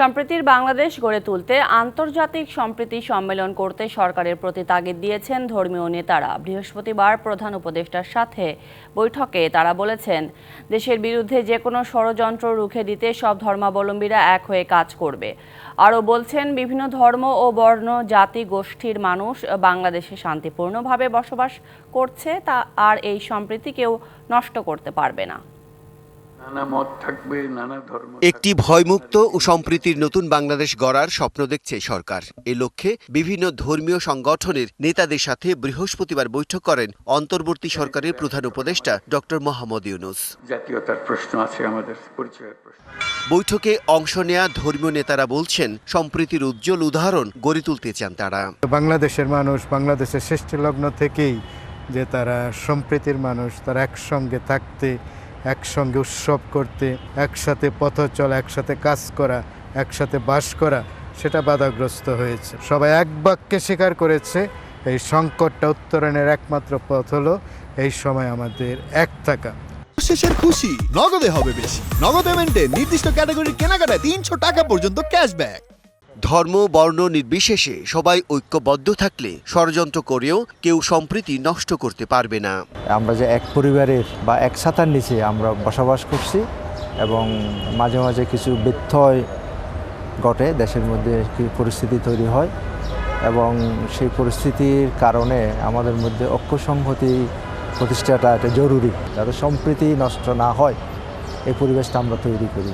সম্প্রীতির বাংলাদেশ গড়ে তুলতে আন্তর্জাতিক সম্প্রীতি সম্মেলন করতে সরকারের প্রতি তাগিদ দিয়েছেন ধর্মীয় নেতারা। বৃহস্পতিবার প্রধান উপদেষ্টার সাথে বৈঠকে তারা বলেছেন, দেশের বিরুদ্ধে যে কোনো ষড়যন্ত্র রুখে দিতে সব ধর্মাবলম্বীরা এক হয়ে কাজ করবে। আরও বলছেন, বিভিন্ন ধর্ম ও বর্ণ, জাতি, গোষ্ঠীর মানুষ বাংলাদেশে শান্তিপূর্ণভাবে বসবাস করছে, তা আর এই সম্প্রীতি কেউ নষ্ট করতে পারবে না। একটি ভয়মুক্ত ও সম্প্রীতির নতুন বাংলাদেশ গড়ার স্বপ্ন দেখছে সরকার। এ লক্ষ্যে বিভিন্ন ধর্মীয় সংগঠনের নেতাদের সাথে বৃহস্পতিবার বৈঠক করেন অন্তর্বর্তী সরকারের প্রধান উপদেষ্টা ডক্টর মোহাম্মদ ইউনুস। জাতীয়তার প্রশ্ন আছে আমাদের পরিচয়ের প্রশ্ন। বৈঠকে অংশ নেয়া ধর্মীয় নেতারা বলছেন সম্প্রীতির উজ্জ্বল উদাহরণ গড়ে তুলতে চান তারা। বাংলাদেশের মানুষ বাংলাদেশের সৃষ্টি লগ্ন থেকেই যে তারা সম্প্রীতির মানুষ তারা একসঙ্গে থাকতে একসঙ্গে উৎসব করতে, একসাথে পথ চলা, একসাথে কাজ করা, একসাথে বাস করা, সেটা বাধাগ্রস্ত হয়েছে। সবাই এক বাক্যে স্বীকার করেছে, এই সংকটটা উত্তরণের একমাত্র পথ হলো এই সময় আমাদের এক থাকা। শেষের খুশি, নগদে হবে বেশি। নগদ পেমেন্টে নির্দিষ্ট ক্যাটাগরির কেনাকাটায় তিনশো টাকা পর্যন্ত ক্যাশব্যাক। ধর্ম, বর্ণ নির্বিশেষে সবাই ঐক্যবদ্ধ থাকলে ষড়যন্ত্র করেও কেউ সম্প্রীতি নষ্ট করতে পারবে না। আমরা যে এক পরিবারের বা এক ছাতার নিচে আমরা বসবাস করছি এবং মাঝে মাঝে কিছু ব্যত্যয় ঘটে, দেশের মধ্যে পরিস্থিতি তৈরি হয় এবং সেই পরিস্থিতির কারণে আমাদের মধ্যে ঐক্য সংহতি প্রতিষ্ঠাটা এটা জরুরি। যাতে সম্প্রীতি নষ্ট না হয়, এই পরিবেশটা আমরা তৈরি করি।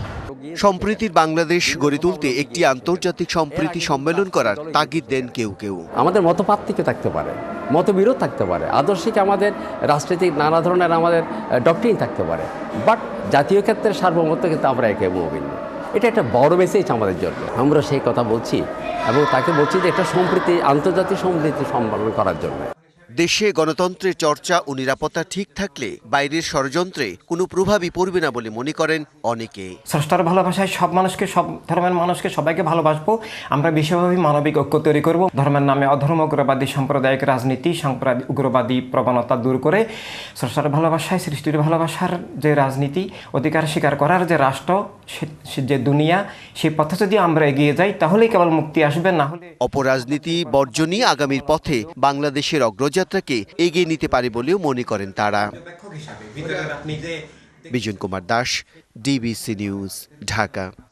সম্প্রীতির বাংলাদেশ গড়ে তুলতে একটি আন্তর্জাতিক সম্প্রীতি সম্মেলন করার তাগিদ দেন কেউ কেউ। আমাদের মতপার্থক্য থাকতে পারে, মতবিরোধ থাকতে পারে, আদর্শিক আমাদের রাজনৈতিক নানা ধরনের আমাদের ডক্টরিন থাকতে পারে। বাট জাতীয় ক্ষেত্রে সার্বভৌমত্ব কিন্তু আমরা একে অভিন্ন। এটা একটা বড় মেসেজ আমাদের জন্য। আমরা সেই কথা বলছি এবং তাকে বলছি যে একটা সম্প্রীতি, আন্তর্জাতিক সম্প্রীতি সম্মেলন করার জন্য। দেশে গণতন্ত্রের চর্চা ও নিরাপত্তা ঠিক থাকলে বাইরের ষড়যন্ত্রে কোনো প্রভাবই পড়বে না বলে মনে করেন অনেকে। স্রষ্টার ভালোবাসায় সব মানুষকে সব ধর্মের মানুষকে সবাইকে ভালোবাসবো। আমরা বিশ্বব্যাপী মানবিক ঐক্য তৈরি করব। ধর্মের নামে অধর্ম উগ্রবাদী সাম্প্রদায়িক রাজনীতি সাম্প্রদায়িক উগ্রবাদী প্রবণতা দূর করে স্রষ্টার ভালোবাসায় সৃষ্টির ভালোবাসার যে রাজনীতি অধিকার স্বীকার করার যে রাষ্ট্র যে দুনিয়া সেই পথে যদি আমরা এগিয়ে যাই তাহলেই কেবল মুক্তি আসবে না হলে অপরাজনীতি বর্জনই আগামীর পথে বাংলাদেশের অগ্রযাত্রাকে এগিয়ে নিতে পারে বলেও মনে করেন তারা। Bijon Kumar Das DBC news Dhaka.